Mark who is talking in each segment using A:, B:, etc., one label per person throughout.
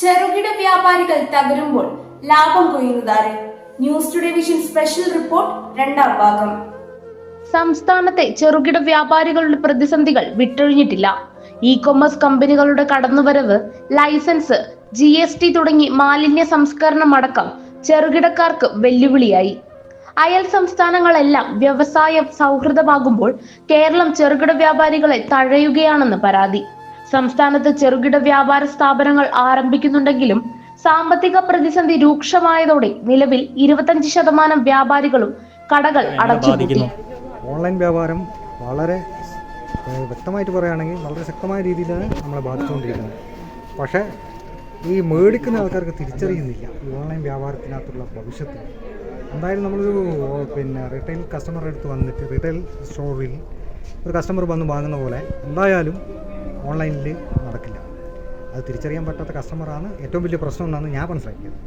A: ചെറുകിട വ്യാപാരികൾ തകരുമ്പോൾ ലാഭം കൊയ്യുന്നതാര്? News today vision special report രണ്ടാം ഭാഗം.
B: സംസ്ഥാനത്തെ ചെറുകിട വ്യാപാരികളുടെ പ്രതിസന്ധികൾ വിട്ടൊഴിഞ്ഞിട്ടില്ല. ഇ കൊമേഴ്സ് കമ്പനികളുടെ കടന്നുവരവ് ലൈസൻസ് ജി എസ് ടി തുടങ്ങി മാലിന്യ സംസ്കരണം അടക്കം ചെറുകിടക്കാർക്ക് വെല്ലുവിളിയായി. അയൽ സംസ്ഥാനങ്ങളെല്ലാം വ്യവസായ സൗഹൃദമാകുമ്പോൾ കേരളം ചെറുകിട വ്യാപാരികളെ തഴയുകയാണെന്ന് പരാതി. സംസ്ഥാനത്ത് ചെറുകിട വ്യാപാര സ്ഥാപനങ്ങൾ ആരംഭിക്കുന്നുണ്ടെങ്കിലും സാമ്പത്തിക പ്രതിസന്ധി രൂക്ഷമായതോടെ നിലവിൽ ഇരുപത്തഞ്ച് ശതമാനം വ്യാപാരികളും കടകൾ അടച്ചു
C: ഓൺലൈൻ വ്യാപാരം വളരെ വ്യക്തമായിട്ട് പറയുകയാണെങ്കിൽ വളരെ ശക്തമായ രീതിയിലാണ് നമ്മളെ ബാധിച്ചുകൊണ്ടിരിക്കുന്നത്. പക്ഷേ ഈ മേടിക്കുന്ന ആൾക്കാർക്ക് തിരിച്ചറിയുന്നില്ല ഈ ഓൺലൈൻ വ്യാപാരത്തിനകത്തുള്ള ഭവിഷ്യത്ത്. എന്തായാലും നമ്മളൊരു പിന്നെ റീറ്റെയിൽ കസ്റ്റമറുടെ അടുത്ത് വന്നിട്ട് റീറ്റെയിൽ സ്റ്റോറിൽ ഒരു കസ്റ്റമർ വന്ന് വാങ്ങുന്ന പോലെ എന്തായാലും ഓൺലൈനിൽ നടക്കില്ല. അത് തിരിച്ചറിയാൻ പറ്റാത്ത കസ്റ്റമറാണ് ഏറ്റവും വലിയ പ്രശ്നം എന്നാണ് ഞാൻ മനസ്സിലാക്കിയത്.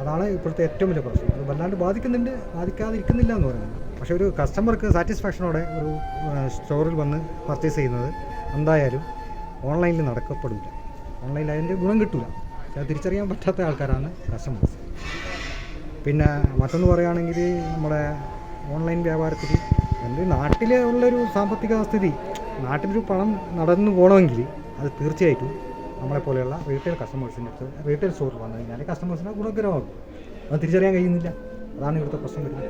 C: അതാണ് ഇപ്പോഴത്തെ ഏറ്റവും വലിയ പ്രശ്നം. അത് വല്ലാണ്ട് ബാധിക്കുന്നുണ്ട് ബാധിക്കാതിരിക്കുന്നില്ല എന്ന് പറയുന്നത്. പക്ഷേ ഒരു കസ്റ്റമർക്ക് സാറ്റിസ്ഫാക്ഷനോടെ ഒരു സ്റ്റോറിൽ വന്ന് പർച്ചേസ് ചെയ്യുന്നത് എന്തായാലും ഓൺലൈനിൽ നടക്കപ്പെടില്ല. ഓൺലൈനിൽ അതിന്റെ ഗുണം കിട്ടില്ല അത് തിരിച്ചറിയാൻ പറ്റാത്ത ആൾക്കാരാണ് കസ്റ്റമേഴ്സ്. പിന്നെ മറ്റൊന്ന് പറയുകയാണെങ്കിൽ നമ്മുടെ ഓൺലൈൻ വ്യാപാരത്തിൽ എന്റെ നാട്ടിലെ ഉള്ളൊരു സാമ്പത്തിക സ്ഥിതി നാട്ടിലൊരു പണം നടന്നു പോകണമെങ്കിൽ അത് തീർച്ചയായിട്ടും നമ്മളെപ്പോലെയുള്ള റീറ്റെയിൽ കസ്റ്റമേഴ്സിന്റെ അടുത്ത് റീറ്റെയിൽ സ്റ്റോറിൽ വന്നു കഴിഞ്ഞാൽ കസ്റ്റമേഴ്സിന് ഗുണകരമാകും അത് തിരിച്ചറിയാൻ കഴിയുന്നില്ല. അതാണ് ഇവിടുത്തെ പ്രശ്നം വരുന്നത്.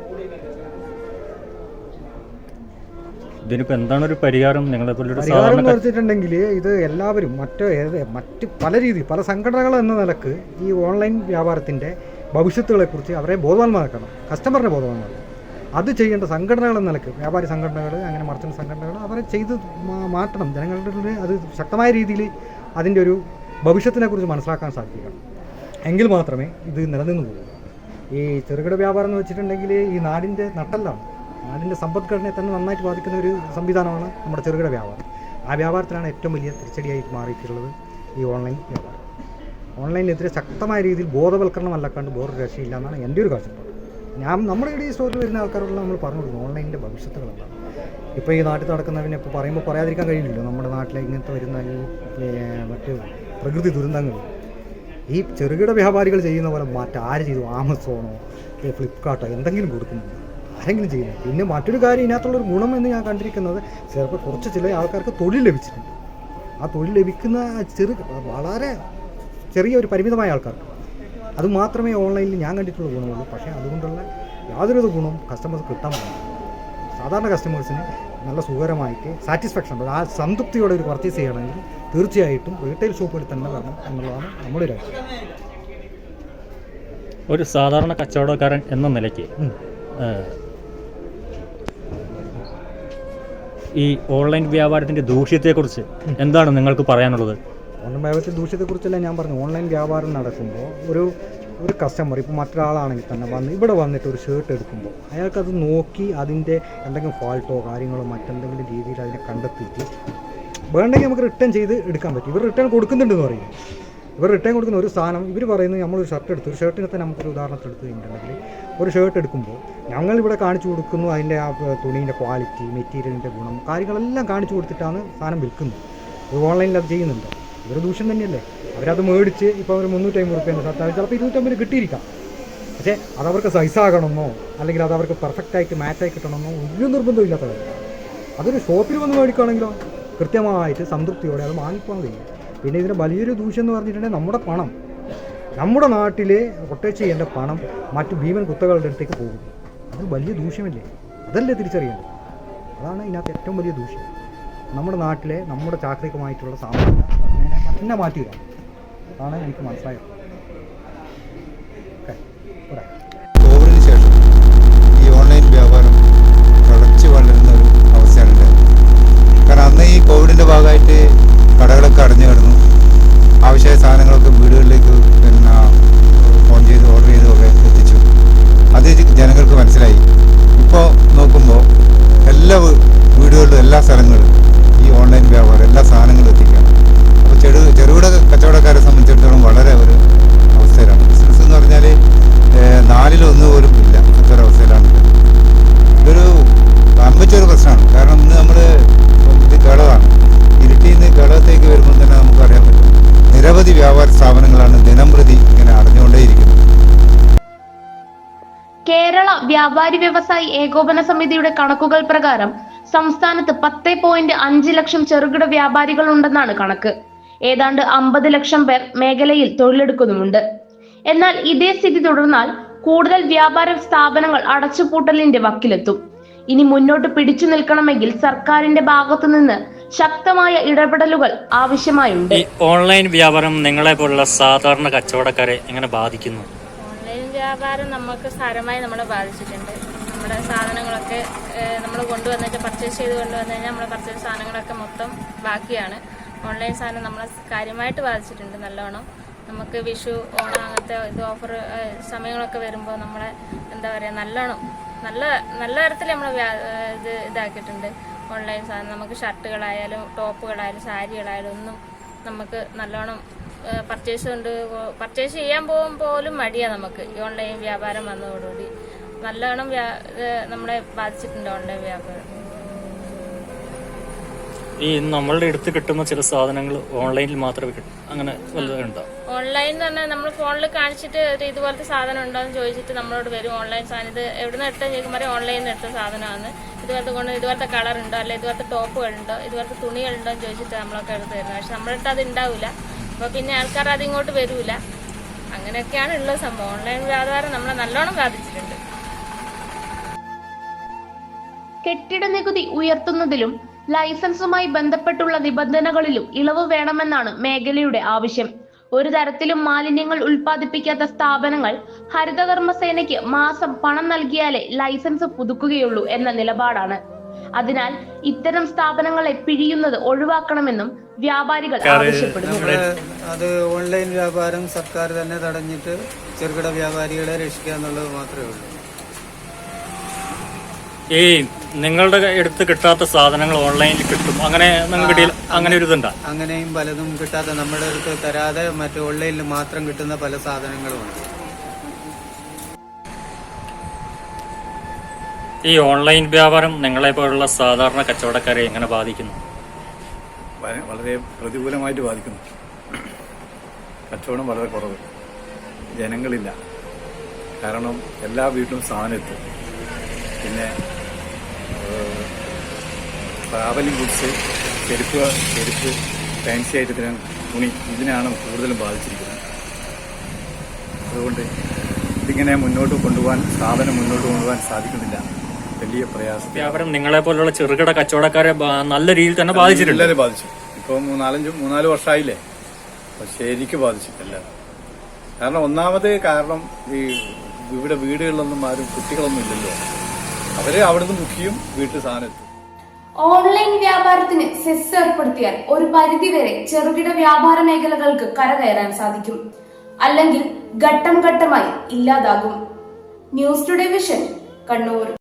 D: ഇതിനിപ്പോൾ എന്താണ് ഒരു പരിഹാരം? നിങ്ങളെ
C: പരിഹാരം എന്ന് വെച്ചിട്ടുണ്ടെങ്കിൽ ഇത് എല്ലാവരും മറ്റ് ഏത് മറ്റ് പല രീതി പല സംഘടനകൾ എന്ന നിലയ്ക്ക് ഈ ഓൺലൈൻ വ്യാപാരത്തിന്റെ ഭവിഷ്യത്തുകളെക്കുറിച്ച് അവരെ ബോധവാന്മാരാക്കണം. കസ്റ്റമറിനെ ബോധവാന്മാരാക്കണം. അത് ചെയ്യേണ്ട സംഘടനകൾ എന്ന നിലയ്ക്ക് വ്യാപാരി സംഘടനകൾ അങ്ങനെ മർച്ചന്റ് സംഘടനകൾ അവരെ ചെയ്ത് മാറ്റണം. ജനങ്ങളുടെ അത് ശക്തമായ രീതിയിൽ അതിന്റെ ഒരു ഭവിഷ്യത്തിനെക്കുറിച്ച് മനസ്സിലാക്കാൻ സാധിക്കണം എങ്കിൽ മാത്രമേ ഇത് നിലനിന്ന് പോകൂ. ഈ ചെറുകിട വ്യാപാരം എന്ന് വെച്ചിട്ടുണ്ടെങ്കിൽ ഈ നാടിന്റെ നട്ടെല്ലാം നാടിന്റെ സമ്പദ്ഘടനയെ തന്നെ നന്നായിട്ട് ബാധിക്കുന്ന ഒരു സംവിധാനമാണ് നമ്മുടെ ചെറുകിട വ്യാപാരം. ആ വ്യാപാരത്തിലാണ് ഏറ്റവും വലിയ തിരിച്ചടിയായി മാറിയിട്ടുള്ളത് ഈ ഓൺലൈൻ വ്യാപാരം. ഓൺലൈനെതിരെ ശക്തമായ രീതിയിൽ ബോധവൽക്കരണം അല്ലാക്കാണ്ട് ബോർഡ് രക്ഷയില്ല എന്നാണ് എന്റെ ഒരു കാഴ്ചപ്പാട്. ഞാൻ നമ്മുടെ ഈ സ്റ്റോറിൽ വരുന്ന ആൾക്കാരോട് നമ്മൾ പറഞ്ഞു കൊടുക്കും ഓൺലൈനിന്റെ ഭവിഷ്യത്തുകൾ എന്താണ് ഇപ്പോൾ ഈ നാട്ടിൽ നടക്കുന്നതിനെ ഇപ്പോൾ പറയുമ്പോൾ പറയാതിരിക്കാൻ കഴിയില്ലല്ലോ. നമ്മുടെ നാട്ടിലെ ഇങ്ങനത്തെ വരുന്ന മറ്റ് പ്രകൃതി ദുരന്തങ്ങൾ. ഈ ചെറുകിട വ്യാപാരികൾ ചെയ്യുന്ന പോലെ മറ്റാര് ചെയ്തു? ആമസോണോ ഫ്ലിപ്കാർട്ടോ എന്തെങ്കിലും കൊടുക്കുന്നുണ്ട് ആരെങ്കിലും ചെയ്യുന്നു. പിന്നെ മറ്റൊരു കാര്യം ഇതിനകത്തുള്ളൊരു ഗുണം എന്ന് ഞാൻ കണ്ടിരിക്കുന്നത് ചിലപ്പോൾ കുറച്ച് ചില ആൾക്കാർക്ക് തൊഴിൽ ലഭിച്ചിട്ടുണ്ട്. ആ തൊഴിൽ ലഭിക്കുന്ന ചെറു വളരെ ചെറിയ ഒരു പരിമിതമായ ആൾക്കാർക്ക്. അത് മാത്രമേ ഓൺലൈനിൽ ഞാൻ കണ്ടിട്ടുള്ള ഗുണമുള്ളൂ. പക്ഷേ അതുകൊണ്ടുള്ള യാതൊരു ഗുണവും കസ്റ്റമേഴ്സ് കിട്ടാൻ പറ്റില്ല സാധാരണ കസ്റ്റമേഴ്സിന് നല്ല സുഖകരമായിട്ട് സാറ്റിസ്ഫാക്ഷൻ ഉണ്ട്. ആ സംതൃപ്തിയോടെ ഒരു പർച്ചേസ് ചെയ്യണമെങ്കിൽ തീർച്ചയായിട്ടും റീറ്റെയിൽ ഷോപ്പുകളിൽ തന്നെ വരണം എന്നുള്ളതാണ് നമ്മുടെ ഒരു
D: ഒരു സാധാരണ കച്ചവടക്കാരൻ എന്ന നിലയ്ക്ക് ഈ ഓൺലൈൻ വ്യാപാരത്തിന്റെ ദൂഷ്യത്തെക്കുറിച്ച് എന്താണ് നിങ്ങൾക്ക് പറയാനുള്ളത്?
C: ഓൺലൈൻ വ്യാപാരത്തിൽ ദൂഷ്യത്തെക്കുറിച്ചല്ല ഞാൻ പറഞ്ഞു. ഓൺലൈൻ വ്യാപാരം നടക്കുമ്പോൾ ഒരു ഒരു കസ്റ്റമർ ഇപ്പോൾ മറ്റൊരാളാണെങ്കിൽ തന്നെ വന്ന് ഇവിടെ വന്നിട്ട് ഒരു ഷർട്ട് എടുക്കുമ്പോൾ അയാൾക്കത് നോക്കി അതിന്റെ എന്തെങ്കിലും ഫാൾട്ടോ കാര്യങ്ങളോ മറ്റെന്തെങ്കിലും രീതിയിൽ അതിനെ കണ്ടെത്തിയിട്ട് വേണ്ടെങ്കിൽ നമുക്ക് റിട്ടേൺ ചെയ്ത് എടുക്കാൻ പറ്റും. ഇവർ റിട്ടേൺ കൊടുക്കുന്നുണ്ടെന്ന് പറയും. ഇവർ റിട്ടേൺ കൊടുക്കുന്ന ഒരു സാധനം ഇവർ പറയുന്നത് നമ്മളൊരു ഷർട്ട് എടുത്തു ഒരു ഷർട്ടിനെ തന്നെ നമുക്കൊരു ഉദാഹരണത്തിൽ എടുത്തു കഴിഞ്ഞിട്ടുണ്ടെങ്കിൽ ഒരു ഷർട്ട് എടുക്കുമ്പോൾ ഞങ്ങൾ ഇവിടെ കാണിച്ചു കൊടുക്കുന്നു അതിന്റെ ആ തുണീന്റെ ക്വാളിറ്റി മെറ്റീരിയലിന്റെ ഗുണം കാര്യങ്ങളെല്ലാം കാണിച്ചു കൊടുത്തിട്ടാണ് സാധനം വിൽക്കുന്നത്. ഓൺലൈനിൽ അത് ചെയ്യുന്നുണ്ട്? ഇതൊരു ദൂഷ്യം തന്നെയല്ലേ? അവരത് മേടിച്ച് ഇപ്പോൾ അവർ മുന്നൂറ്റമ്പത് റുപ്യാണ് അത് ചിലപ്പോൾ ഇരുന്നൂറ്റമ്പത് കിട്ടിയിരിക്കാം. പക്ഷേ അതവർക്ക് സൈസാകണമെന്നോ അല്ലെങ്കിൽ അത് അവർക്ക് പെർഫെക്റ്റായിട്ട് മാച്ചായി കിട്ടണമെന്നോ ഒരു കാര്യം അതൊരു ഷോപ്പിൽ വന്ന് മേടിക്കുകയാണെങ്കിലോ കൃത്യമായിട്ട് സംതൃപ്തിയോടെ അത് വാങ്ങിപ്പോകാൻ കഴിയും പിന്നെ ഇതിന്റെ വലിയൊരു ദൂഷ്യം എന്ന് പറഞ്ഞിട്ടുണ്ടെങ്കിൽ നമ്മുടെ പണം. നമ്മുടെ നാട്ടിലെ റൊട്ടേറ്റ് ചെയ്യേണ്ട പണം മറ്റു ഭീമൻ കുത്തകളുടെ അടുത്തേക്ക് പോകും അത് വലിയ ദൂഷ്യമല്ലേ? അതല്ലേ തിരിച്ചറിയേണ്ടത്? അതാണ് ഇതിനകത്ത് ഏറ്റവും വലിയ ദൂഷ്യം. നമ്മുടെ നാട്ടിലെ നമ്മുടെ ചാക്രികമായിട്ടുള്ള സാമ്പത്തിക മാറ്റി മാറ്റുക അതാണ് എനിക്ക് മനസ്സിലായത്. ഓക്കെ പോരാ
E: കോവിഡിന് ശേഷം ഈ ഓൺലൈൻ വ്യാപാരം തളച്ചു വളരുന്ന ഒരു അവസ്ഥയാണ് ഉണ്ടായത് കാരണം അന്ന് ഈ കോവിഡിന്റെ ഭാഗമായിട്ട് കടകളൊക്കെ അടഞ്ഞു കിടന്നു ആവശ്യമായ സാധനങ്ങളൊക്കെ വീടുകളിലേക്ക് പിന്നെ ഫോൺ ചെയ്ത് ഓർഡർ ചെയ്തുമൊക്കെ എത്തിച്ചു അത് ജനങ്ങൾക്ക് മനസ്സിലായി ഇപ്പോൾ നോക്കുമ്പോൾ എല്ലാ വീ- വീടുകളിലും എല്ലാ സ്ഥലങ്ങളിലും ഈ ഓൺലൈൻ വ്യാപാരം എല്ലാ സാധനങ്ങളും എത്തിക്കുകയാണ് അപ്പോൾ ചെറു ചെറുകിട കച്ചവടക്കാരെ സംബന്ധിച്ചിടത്തോളം വളരെ ഒരു അവസ്ഥയിലാണ് ബിസിനസ് എന്ന് പറഞ്ഞാൽ നാലിലൊന്ന് പോലും ഇല്ല അതൊരവസ്ഥയിലാണ് ഉള്ളത്. ഇതൊരു വമ്പിച്ചൊരു പ്രശ്നമാണ് കാരണം ഇന്ന് നമ്മൾ ഇത് ഘടകമാണ് ഇരുട്ടിയിൽ നിന്ന് ഘടകത്തേക്ക് വരുമ്പോൾ തന്നെ നമുക്ക് വ്യാപാര സ്ഥാപനങ്ങളാണ് ദിനംപ്രതി ഇങ്ങനെ അടഞ്ഞുകൊണ്ടേയിരിക്കുന്നത്
B: കേരള വ്യാപാരി വ്യവസായി ഏകോപന സമിതിയുടെ കണക്കുകൾ പ്രകാരം സംസ്ഥാനത്ത് പത്ത് പോയിന്റ് അഞ്ച് ലക്ഷം ചെറുകിട വ്യാപാരികൾ ഉണ്ടെന്നാണ് കണക്ക്. ഏതാണ്ട് അമ്പത് ലക്ഷം പേർ മേഖലയിൽ തൊഴിലെടുക്കുന്നുമുണ്ട്. എന്നാൽ ഇതേ സ്ഥിതി തുടർന്നാൽ കൂടുതൽ വ്യാപാര സ്ഥാപനങ്ങൾ അടച്ചുപൂട്ടലിന്റെ വക്കിലെത്തും. ഇനി മുന്നോട്ട് പിടിച്ചു നിൽക്കണമെങ്കിൽ സർക്കാരിന്റെ ഭാഗത്തു നിന്ന് ശക്തമായ ഇടപെടലുകൾ ആവശ്യമായുണ്ട്.
D: ഓൺലൈൻ വ്യാപാരം നിങ്ങളെ പോലുള്ള സാധാരണ കച്ചവടക്കാരെ എങ്ങനെ ബാധിക്കുന്നു?
F: വ്യാപാരം നമുക്ക് സാരമായി നമ്മളെ ബാധിച്ചിട്ടുണ്ട്. നമ്മുടെ സാധനങ്ങളൊക്കെ നമ്മൾ കൊണ്ടുവന്നിട്ട് പർച്ചേസ് ചെയ്ത് കൊണ്ടുവന്നു കഴിഞ്ഞാൽ നമ്മുടെ പർച്ചേസ് സാധനങ്ങളൊക്കെ മൊത്തം ബാക്കിയാണ്. ഓൺലൈൻ സാധനം നമ്മളെ കാര്യമായിട്ട് ബാധിച്ചിട്ടുണ്ട് നല്ലോണം. നമുക്ക് വിഷു ഓണം അങ്ങനത്തെ ഇത് ഓഫർ സമയങ്ങളൊക്കെ വരുമ്പോൾ നമ്മളെ എന്താ പറയുക നല്ലോണം നല്ല നല്ല തരത്തിൽ നമ്മൾ ഇത് ഇതാക്കിയിട്ടുണ്ട്. ഓൺലൈൻ സാധനം നമുക്ക് ഷർട്ടുകളായാലും ടോപ്പുകളായാലും സാരികളായാലും ഒന്നും നമുക്ക് നല്ലോണം പർച്ചേസ് കൊണ്ട് പർച്ചേസ് ചെയ്യാൻ പോകും പോലും മടിയാണ് നമുക്ക്. ഈ ഓൺലൈൻ വ്യാപാരം വന്നതോടുകൂടി. നല്ലോണം നമ്മളെ ബാധിച്ചിട്ടുണ്ട് ഓൺലൈൻ വ്യാപാരം.
D: ഈ നമ്മളുടെ അടുത്ത് കിട്ടുന്ന ചില സാധനങ്ങൾ ഓൺലൈനിൽ മാത്രമേ കിട്ടും. അങ്ങനെ വല്ലതും ഉണ്ടോ?
F: ഓൺലൈൻ എന്ന് പറഞ്ഞാൽ നമ്മൾ ഫോണിൽ കാണിച്ചിട്ട് ഒരു ഇതുപോലത്തെ സാധനം ഉണ്ടോ എന്ന് ചോദിച്ചിട്ട് നമ്മളോട് വരും. ഓൺലൈൻ സാധനം ഇത് എവിടെ നിന്ന് എടുത്താൽ ചോദിക്കുമ്പോൾ ഓൺലൈനിൽ നിന്ന് എടുത്ത സാധനമാണ്. ഇതുപോലത്തെ കൊണ്ട് ഇതുപോലത്തെ കളർ ഉണ്ടോ? അല്ലെ ഇതുപോലത്തെ ടോപ്പുകളുണ്ടോ ഇതുപോലത്തെ തുണികളുണ്ടോ എന്ന് ചോദിച്ചിട്ട് നമ്മളൊക്കെ എടുത്ത് തരുന്നത്. പക്ഷെ നമ്മുടെ അത് ഉണ്ടാവില്ല അപ്പോൾ പിന്നെ ആൾക്കാർ അതിങ്ങോട്ട് വരൂല. അങ്ങനെയൊക്കെയാണ് ഉള്ള സംഭവം. ഓൺലൈൻ വ്യാപാരം നമ്മളെ നല്ലോണം ബാധിച്ചിട്ടുണ്ട്.
B: കെട്ടിട നികുതി ഉയർത്തുന്നതിലും ലൈസൻസുമായി ബന്ധപ്പെട്ടുള്ള നിബന്ധനകളിലും ഇളവ് വേണമെന്നാണ് മേഖലയുടെ ആവശ്യം. ഒരു തരത്തിലും മാലിന്യങ്ങൾ ഉൽപ്പാദിപ്പിക്കാത്ത സ്ഥാപനങ്ങൾ ഹരിതകർമ്മസേനയ്ക്ക് മാസം പണം നൽകിയാലേ ലൈസൻസ് പുതുക്കുകയുള്ളൂ എന്ന നിലപാടാണ്. അതിനാൽ ഇത്തരം സ്ഥാപനങ്ങളെ പിഴിയുന്നത് ഒഴിവാക്കണമെന്നും വ്യാപാരികൾ ആവശ്യപ്പെടുന്നു.
G: അത് ഓൺലൈൻ വ്യാപാരം സർക്കാർ തന്നെ തടഞ്ഞിട്ട് ചെറുകിട വ്യാപാരികളെ രക്ഷിക്കുക എന്നുള്ളത് മാത്രമേ ഉള്ളൂ.
D: ഈ നിങ്ങളുടെ എടുത്ത് കിട്ടാത്ത സാധനങ്ങൾ ഓൺലൈനിൽ കിട്ടും. അങ്ങനെ നിങ്ങൾക്ക് അങ്ങനെ ഒരു ഇതുണ്ടോ?
G: അങ്ങനെയും പലതും കിട്ടാത്ത നമ്മുടെ അടുത്ത് തരാതെ മറ്റു ഓൺലൈനിൽ മാത്രം കിട്ടുന്ന പല സാധനങ്ങളും ഉണ്ട്.
D: ഈ ഓൺലൈൻ വ്യാപാരം നിങ്ങളെ പോലുള്ള സാധാരണ കച്ചവടക്കാരെ എങ്ങനെ ബാധിക്കുന്നു?
H: വളരെ പ്രതികൂലമായിട്ട് ബാധിക്കുന്നു. കച്ചവടം വളരെ കുറവ്. ജനങ്ങളില്ല. കാരണം എല്ലാ വീട്ടിലും സാധനം എത്തും. പിന്നെ ട്രാവലിംഗ് ഗുഡ്സ് ചെരുപ്പ് ചെരുപ്പ് ഫാൻസി ഐറ്റത്തിന് തുണി ഇതിനാണ് കൂടുതലും ബാധിച്ചിരിക്കുന്നത്. അതുകൊണ്ട് ഇതിങ്ങനെ മുന്നോട്ട് കൊണ്ടുപോകാൻ സ്ഥാപനം മുന്നോട്ട് കൊണ്ടുപോകാൻ സാധിക്കുന്നില്ല. വലിയ പ്രയാസം
D: വ്യാപാരം നിങ്ങളെ പോലുള്ള ചെറുകിട കച്ചവടക്കാരെ നല്ല രീതിയിൽ തന്നെ ബാധിച്ചിട്ടുണ്ട്.
H: ബാധിച്ചു. ഇപ്പൊ മൂന്നാലഞ്ച് മൂന്നാൽ വർഷമായില്ലേ? ശരിക്ക് ബാധിച്ചിട്ടില്ല. കാരണം ഒന്നാമത് കാരണം ഈ ഇവിടെ വീടുകളിലൊന്നും ആരും കുട്ടികളൊന്നും ഇല്ലല്ലോ. അവർ അവിടുന്ന് മുഖ്യം വീട്ടിൽ സാധനം
A: ഓൺലൈൻ വ്യാപാരത്തിന് സെസ് ഏർപ്പെടുത്തിയാൽ ഒരു പരിധിവരെ ചെറുകിട വ്യാപാര മേഖലകൾക്ക് കരകയറാൻ സാധിക്കും. അല്ലെങ്കിൽ ഘട്ടം ഘട്ടമായി ഇല്ലാതാകും. News today vision Kannur.